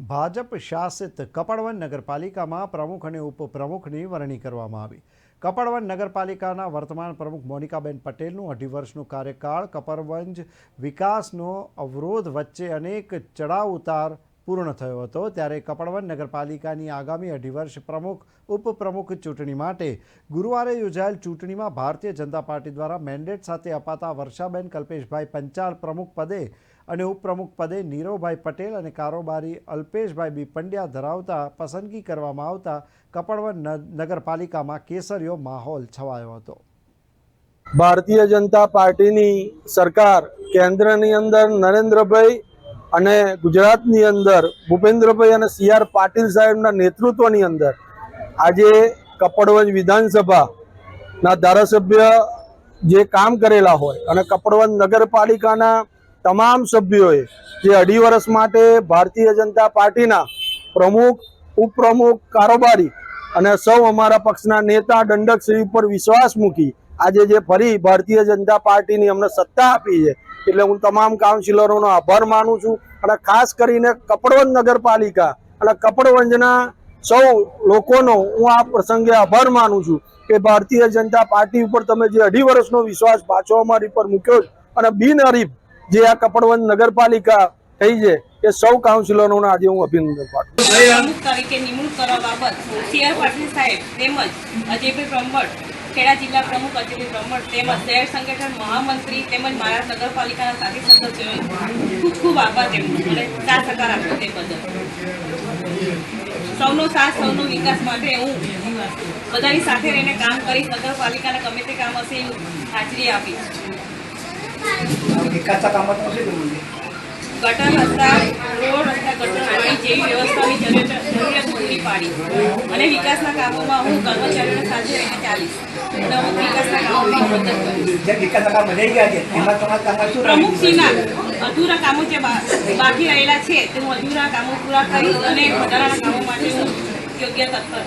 ભાજપ શાસિત કપડવન નગરપાલિકામાં પ્રમુખ અને ઉપપ્રમુખની વરણી કરવામાં આવી. કપડવન નગરપાલિકાના વર્તમાન પ્રમુખ મોનિકાબેન પટેલનું અઢી વર્ષનું કાર્યકાળ કપરવંજ વિકાસનો અવરોધ વચ્ચે અનેક ચડાવ ઉતાર પૂર્ણ થયો હતો ત્યારે કપડવન નગરપાલિકાની આગામી અઢી વર્ષ પ્રમુખ, ઉપપ્રમુખ ચૂંટણી માટે ગુરુવારે યોજાયેલ ચૂંટણીમાં ભારતીય જનતા પાર્ટી દ્વારા મેન્ડેટ સાથે અપાતા વર્ષાબેન કલ્પેશભાઈ પંચાલ પ્રમુખ પદે અને ઉપપ્રમુખ પદે નીરવભાઈ પટેલ અને કારોબારી અલ્પેશભાઈ બી પંડ્યા ધરાવતા પસંદગી કરવામાં આવતા કપડવન નગરપાલિકામાં કેસરીયો માહોલ છવાયો હતો. ભારતીય જનતા પાર્ટીની સરકાર કેન્દ્રની અંદર નરેન્દ્રભાઈ અને ગુજરાતની અંદર ભૂપેન્દ્રભાઈ અને સી આર પાટીલ સાહેબના નેતૃત્વની અંદર આજે કપડવંજ વિધાનસભાના ધારાસભ્ય જે કામ કરેલા હોય અને કપડવંજ નગરપાલિકાના તમામ સભ્યોએ જે અઢી વર્ષ માટે ભારતીય જનતા પાર્ટીના પ્રમુખ, ઉપપ્રમુખ, કારોબારી અને સૌ અમારા પક્ષના નેતા, દંડકશ્રી ઉપર વિશ્વાસ મૂકી આજે જે ફરી ભારતીય જનતા પાર્ટીની અમને સત્તા આપી છે, એટલે હું તમામ કાઉન્સિલરોનો આભાર માનું છું અને ખાસ કરીને કપડવંજ નગરપાલિકા અને કપડવંજના સૌ લોકોનો હું આ પ્રસંગે આભાર માનું છું કે ભારતીય જનતા પાર્ટી ઉપર તમે જે અઢી વર્ષનો વિશ્વાસ પાછો અમારી પર મૂક્યો અને બિનહરીફ જે આ કપડવંજ નગરપાલિકા થઈ છે, એ સૌ કાઉન્સિલરોને આજે હું અભિનંદન પાઠવું તરીકે નિમણૂક કરવા બાબત સાહેબ તેમજ અજયભાઈ બ્રહ્મભટ્ટ ખેડા જિલ્લા પ્રમુખ અજય બ્રહ્મણ તેમજ શહેર સંગઠન મહામંત્રી તેમજ મારા નગરપાલિકાના સાથી સદસ્યોએ ખૂબ ખૂબ આભાર તેમનો અને સાથ સહકાર આપ્યો તે બદલ. સૌનો સાથ સૌનો વિકાસ માટે હું બધાની સાથે રહીને કામ કરીશ નગરપાલિકાના ગમે તે કામ હશે હાજરી આપીશ. વિકાસના કરવું ગટર રસ્તા રોડ રસ્તા ગટર પાણી જેવી વ્યવસ્થાની પૂરી પાડી અને વિકાસના કામોમાં હું કર્મચારીઓને સાથે રહીને ચાલીશ અને વિકાસના કામોમાં મદદ કરીશ રહ્યું? પ્રમુખશ્રીના અધૂરા કામો જે બાકી રહેલા છે તે હું અધૂરા કામો પૂરા કરીશ અને વધારાના કામો માટે હું યોગ્ય તત્પર.